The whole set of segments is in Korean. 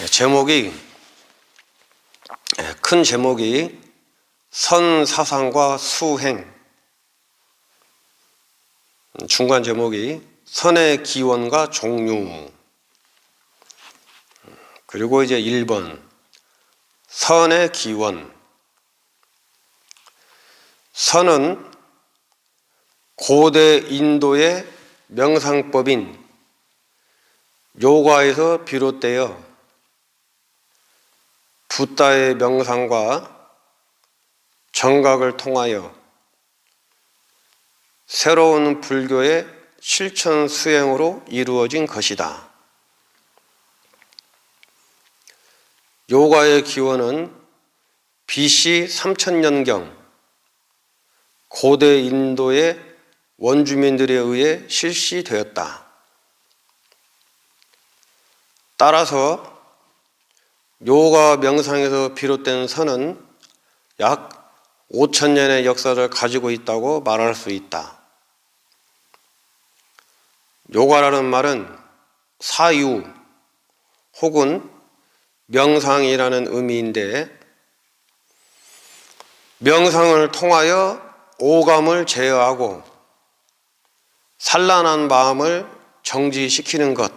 예, 제목이 예, 큰 제목이 선사상과 수행. 음, 중간 제목이 선의 기원과 종류. 음, 그리고 이제 1번 선의 기원. 선은 고대 인도의 명상법인 요가에서 비롯되어 붓다의 명상과 정각을 통하여 새로운 불교의 실천 수행으로 이루어진 것이다. 요가의 기원은 BC 3000년경 고대 인도의 원주민들에 의해 실시되었다. 따라서 요가 명상에서 비롯된 선은 약 5천 년의 역사를 가지고 있다고 말할 수 있다. 요가라는 말은 사유 혹은 명상이라는 의미인데 명상을 통하여 오감을 제어하고 산란한 마음을 정지시키는 것,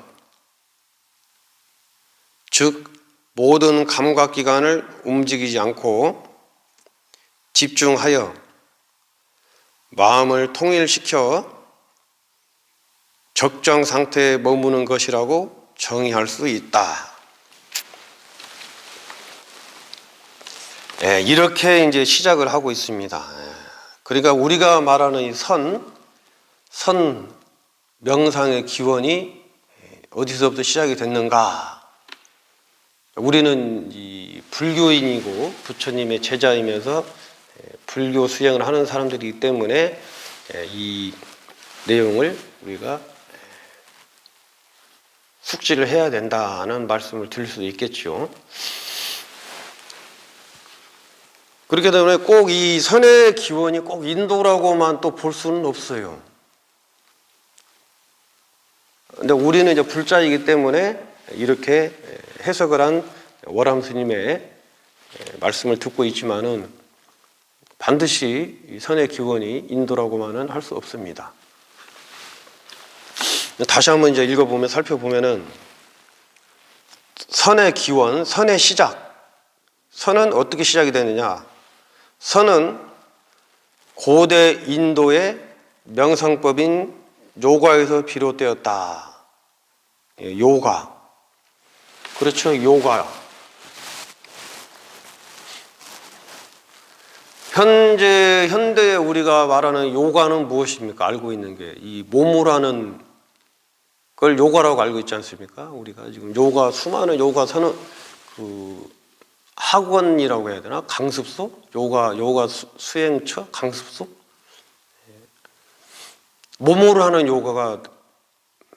즉 모든 감각기관을 움직이지 않고 집중하여 마음을 통일시켜 적정 상태에 머무는 것이라고 정의할 수 있다. 예, 이렇게 이제 시작을 하고 있습니다. 예, 그러니까 우리가 말하는 이 선, 선 명상의 기원이 어디서부터 시작이 됐는가? 우리는 이 불교인이고 부처님의 제자이면서 불교 수행을 하는 사람들이기 때문에 이 내용을 우리가 숙지를 해야 된다는 말씀을 드릴 수도 있겠죠. 그렇기 때문에 꼭 이 선의 기원이 꼭 인도라고만 또 볼 수는 없어요. 근데 우리는 이제 불자이기 때문에 이렇게 해석을 한 월암 스님의 말씀을 듣고 있지만은 반드시 이 선의 기원이 인도라고만은 할 수 없습니다. 다시 한번 이제 읽어보면 살펴보면은 선의 기원, 선의 시작. 선은 어떻게 시작이 되느냐? 선은 고대 인도의 명상법인 요가에서 비롯되었다. 예, 요가. 그렇죠. 요가. 현재 현대 우리가 말하는 요가는 무엇입니까? 알고 있는 게 이 몸으로 하는 걸 요가라고 알고 있지 않습니까? 우리가 지금 요가 수많은 요가 선은 그 학원이라고 해야 되나? 강습소? 요가 요가 수, 수행처? 강습소? 몸으로 하는 요가가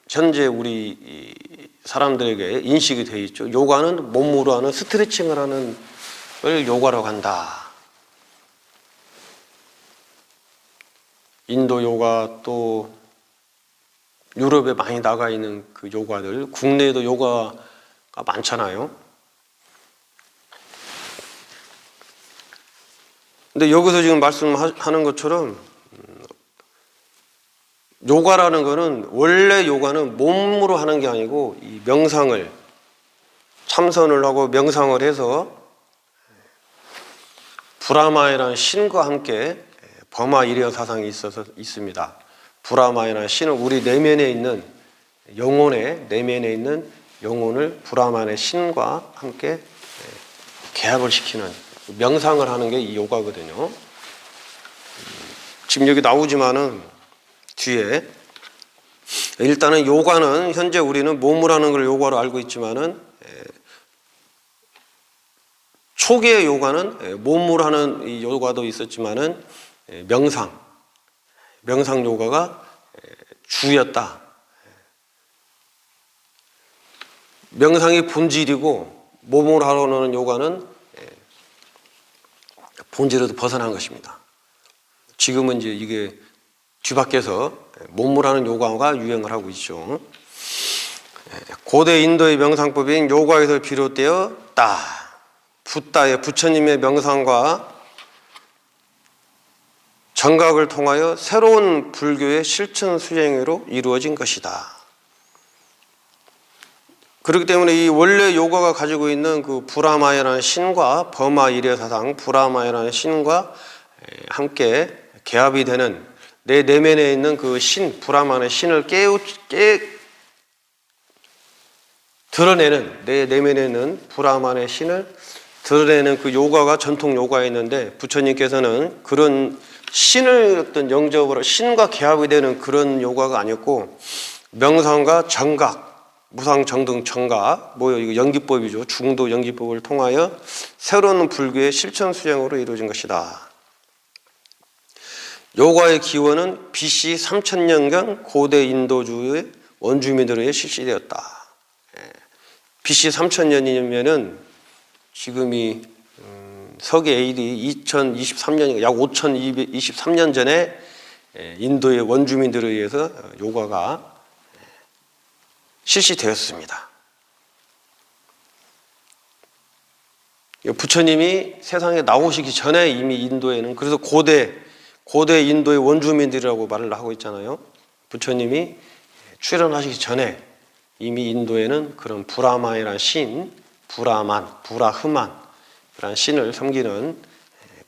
현재 우리 사람들에게 인식이 되어 있죠. 요가는 몸으로 하는 스트레칭을 하는 걸 요가라고 한다. 인도 요가 또 유럽에 많이 나가 있는 그 요가들, 국내에도 요가가 많잖아요. 근데 여기서 지금 말씀하는 것처럼 요가라는 거는 원래 요가는 몸으로 하는 게 아니고 이 명상을 참선을 하고 명상을 해서 브라마이라는 신과 함께 범아 일여 사상이 있어서 있습니다. 브라마이라는 신은 우리 내면에 있는 영혼의 내면에 있는 영혼을 브라만의 신과 함께 계합을 시키는 명상을 하는 게 이 요가거든요. 지금 여기 나오지만은 뒤에 일단은 요가는 현재 우리는 몸을 하는 걸 요가로 알고 있지만은 초기의 요가는 몸으로 하는 이 요가도 있었지만은 명상 명상 요가가 주였다. 명상이 본질이고 몸으로 하는 요가는 본질에도 벗어난 것입니다. 지금은 이제 이게 뒤밖에서 몸을 하는 요가가 유행을 하고 있죠. 고대 인도의 명상법인 요가에서 비롯되었다. 붓다의 부처님의 명상과 정각을 통하여 새로운 불교의 실천 수행으로 이루어진 것이다. 그렇기 때문에 이 원래 요가가 가지고 있는 그 브라마이라는 신과 버마 일의 사상 브라마이라는 신과 함께 개합이 되는 내 내면에 있는 그 신, 브라만의 신을 깨우, 깨, 드러내는 내 내면에 있는 브라만의 신을 드러내는 그 요가가 전통 요가였는데 부처님께서는 그런 신을 어떤 영접으로 신과 개합이 되는 그런 요가가 아니었고 명상과 정각 무상 정등 정각 뭐 이거 연기법이죠 중도 연기법을 통하여 새로운 불교의 실천 수행으로 이루어진 것이다. 요가의 기원은 BC 3000년경 고대 인도주의 원주민들에 실시되었다. 예. BC 3000년이면은 지금이 음, 서기 AD 2023년 약 5223년 전에 예, 인도의 원주민들에 의해서 요가가 예, 실시되었습니다. 부처님이 세상에 나오시기 전에 이미 인도에는 그래서 고대 고대 인도의 원주민들이라고 말을 하고 있잖아요. 부처님이 출현하시기 전에 이미 인도에는 그런 브라마이란 신, 브라만, 브라흐만 그런 신을 섬기는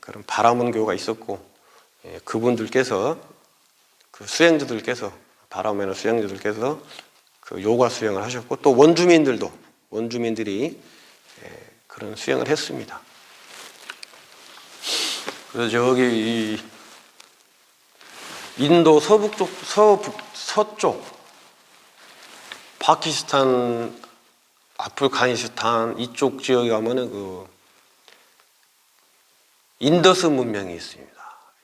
그런 바라문교가 있었고 그분들께서 그 수행자들께서 바라문의 수행자들께서 그 요가 수행을 하셨고 또 원주민들도 원주민들이 그런 수행을 했습니다. 그래서 저기 이 인도 서북쪽, 서북, 서쪽, 파키스탄, 아프가니스탄 이쪽 지역에 가면은 그 인더스 문명이 있습니다.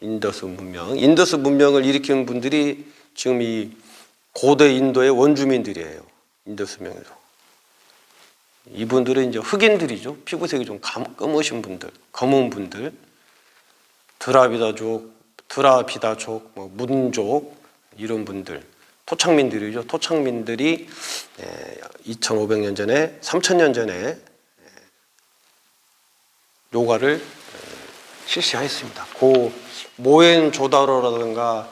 인더스 문명. 인더스 문명을 일으킨 분들이 지금 이 고대 인도의 원주민들이에요. 인더스 문명에서. 이분들은 이제 흑인들이죠. 피부색이 좀 감, 검으신 분들, 검은 분들, 드라비다족, 드라비다족, 뭐 문족 이런 분들 토착민들이죠. 토착민들이 2,500년 전에 3,000년 전에 요가를 실시하였습니다. 고 모엔 조다로라든가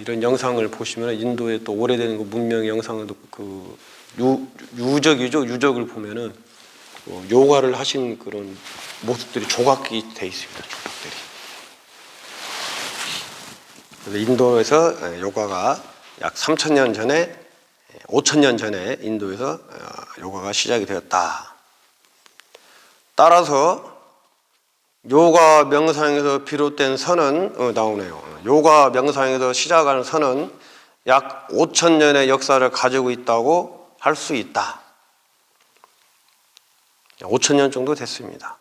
이런 영상을 보시면 인도의 또 오래된 그 문명 영상을 그 유, 유적이죠. 유적을 보면은 뭐 요가를 하신 그런 모습들이 조각이 돼 있습니다. 조각들이. 인도에서 요가가 약 3천 년 전에 5천 년 전에 인도에서 요가가 시작이 되었다. 따라서 요가 명상에서 비롯된 선은 어, 나오네요. 요가 명상에서 시작하는 선은 약 5천 년의 역사를 가지고 있다고 할 수 있다. 5천 년 정도 됐습니다.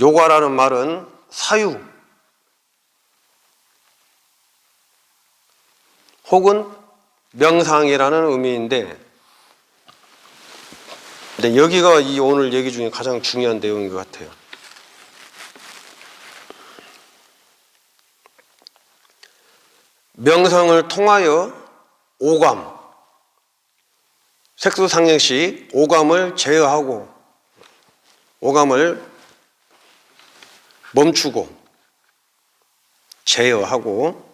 요가라는 말은 사유 혹은 명상이라는 의미인데 근데 여기가 이 오늘 얘기 중에 가장 중요한 내용인 것 같아요. 명상을 통하여 오감, 색소상행시 오감을 제어하고 오감을 멈추고 제어하고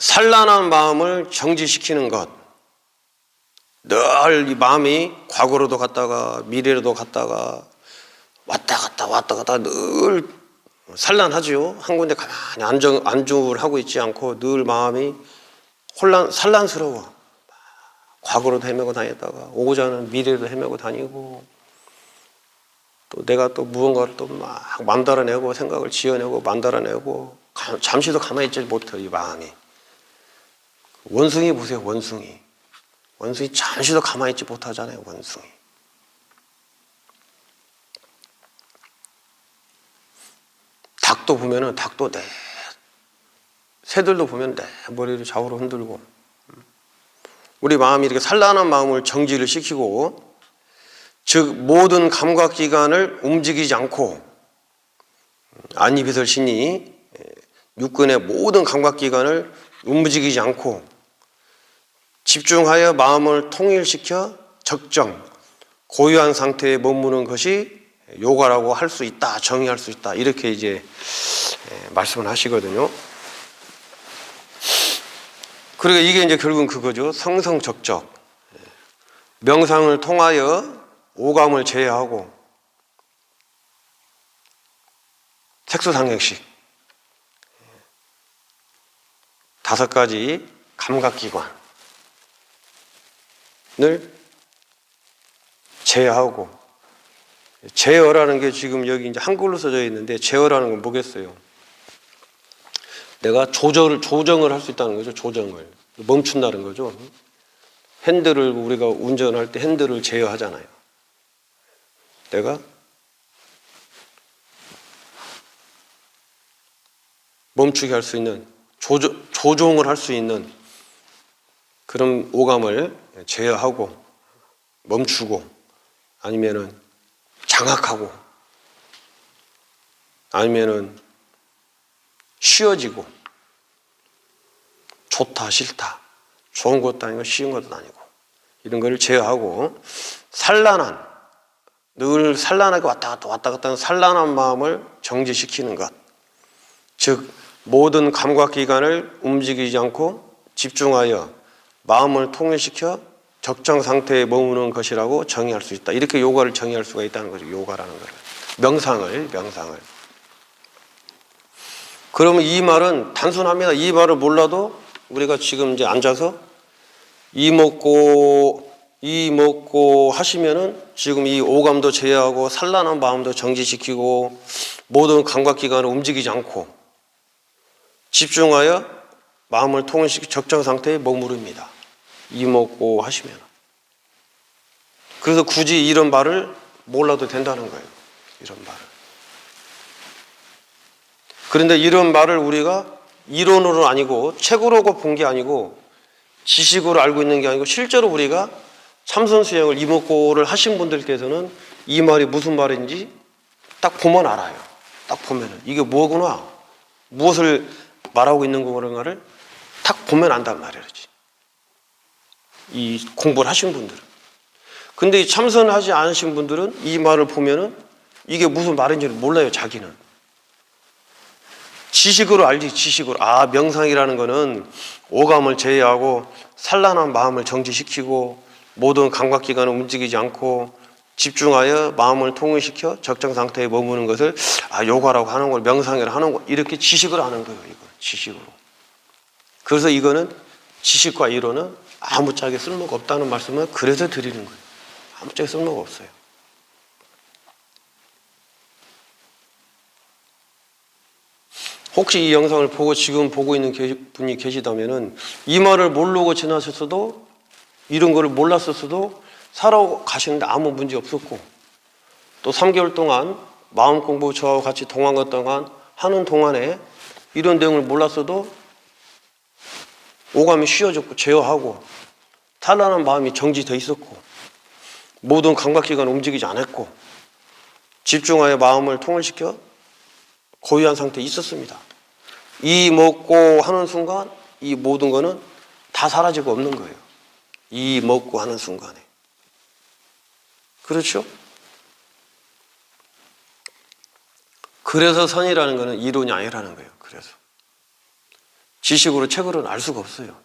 산란한 마음을 정지시키는 것. 늘 이 마음이 과거로도 갔다가 미래로도 갔다가 왔다 갔다 왔다 갔다 늘 산란하지요. 한 군데 가만히 안정, 안주를 하고 있지 않고 늘 마음이 혼란, 산란스러워. 과거로도 헤매고 다녔다가 오고자 하는 미래도 헤매고 다니고 또 내가 또 무언가를 또 막 만들어내고 생각을 지어내고 만들어내고 잠시도 가만히 있지 못해 이 마음이 원숭이 보세요 원숭이. 원숭이 잠시도 가만히 있지 못하잖아요 원숭이. 닭도 보면은 닭도 내 새들도 보면 내 머리를 좌우로 흔들고. 우리 마음이 이렇게 산란한 마음을 정지를 시키고 즉 모든 감각기관을 움직이지 않고 안이비설 신이 육근의 모든 감각기관을 움직이지 않고 집중하여 마음을 통일시켜 적정, 고유한 상태에 머무는 것이 요가라고 할 수 있다, 정의할 수 있다. 이렇게 이제 예, 말씀을 하시거든요. 그러니까 이게 이제 결국은 그거죠. 성성적적. 예. 명상을 통하여 오감을 제어하고 색소상행식 예. 다섯 가지 감각기관을 제어하고 제어라는 게 지금 여기 이제 한글로 써져 있는데 제어라는 건 뭐겠어요? 내가 조절을 조정을 할 수 있다는 거죠. 조정을 멈춘다는 거죠. 핸들을 우리가 운전할 때 핸들을 제어하잖아요. 내가 멈추게 할 수 있는 조정, 조종 을 할 수 있는 그런 오감을 제어하고 멈추고 아니면은 장악하고 아니면은 쉬어지고 좋다 싫다 좋은 것도 아니고 쉬운 것도 아니고 이런 거를 제어하고 산란한 늘 산란하게 왔다 갔다 왔다 갔다 하는 산란한 마음을 정지시키는 것. 즉 모든 감각 기관을 움직이지 않고 집중하여 마음을 통일시켜 적정 상태에 머무는 것이라고 정의할 수 있다. 이렇게 요가를 정의할 수가 있다는 거죠. 요가라는 거를. 명상을 명상을. 그러면 이 말은 단순합니다. 이 말을 몰라도 우리가 지금 이제 앉아서 이 먹고 이 먹고 하시면은 지금 이 오감도 제어하고 산란한 마음도 정지시키고 모든 감각기관을 움직이지 않고 집중하여 마음을 통일시키 적정 상태에 머무릅니다. 이 먹고 하시면. 그래서 굳이 이런 말을 몰라도 된다는 거예요. 이런 말을. 그런데 이런 말을 우리가 이론으로 아니고 책으로 본 게 아니고 지식으로 알고 있는 게 아니고 실제로 우리가 참선 수행을 이목고를 하신 분들께서는 이 말이 무슨 말인지 딱 보면 알아요. 딱 보면은 이게 뭐구나, 무엇을 말하고 있는 건가를 딱 보면 안단 말이지. 이 공부를 하신 분들은. 근데 이 참선하지 않으신 분들은 이 말을 보면은 이게 무슨 말인지를 몰라요, 자기는. 지식으로 알지, 지식으로. 아, 명상이라는 거는 오감을 제외하고 산란한 마음을 정지시키고 모든 감각기관을 움직이지 않고 집중하여 마음을 통일시켜 적정 상태에 머무는 것을 아, 요가라고 하는 걸 명상이라고 하는 거 이렇게 지식을 하는 거예요, 이거. 지식으로. 그래서 이거는 지식과 이론은 아무짝에 쓸모가 없다는 말씀을 그래서 드리는 거예요. 아무짝에 쓸모가 없어요. 혹시 이 영상을 보고 지금 보고 있는 게- 분이 계시다면은 이 말을 모르고 지나셨어도 이런 거를 몰랐었어도 살아가시는데 아무 문제 없었고 또 3개월 동안 마음 공부 저와 같이 동안 동안 하는 동안에 이런 내용을 몰랐어도 오감이 쉬어졌고 제어하고 탄란한 마음이 정지돼 있었고 모든 감각기관 움직이지 않았고 집중하여 마음을 통일시켜 고유한 상태에 있었습니다. 이 먹고 하는 순간 이 모든 거는 다 사라지고 없는 거예요. 이 먹고 하는 순간에. 그렇죠? 그래서 선이라는 거는 이론이 아니라는 거예요. 그래서. 지식으로 책으로는 알 수가 없어요.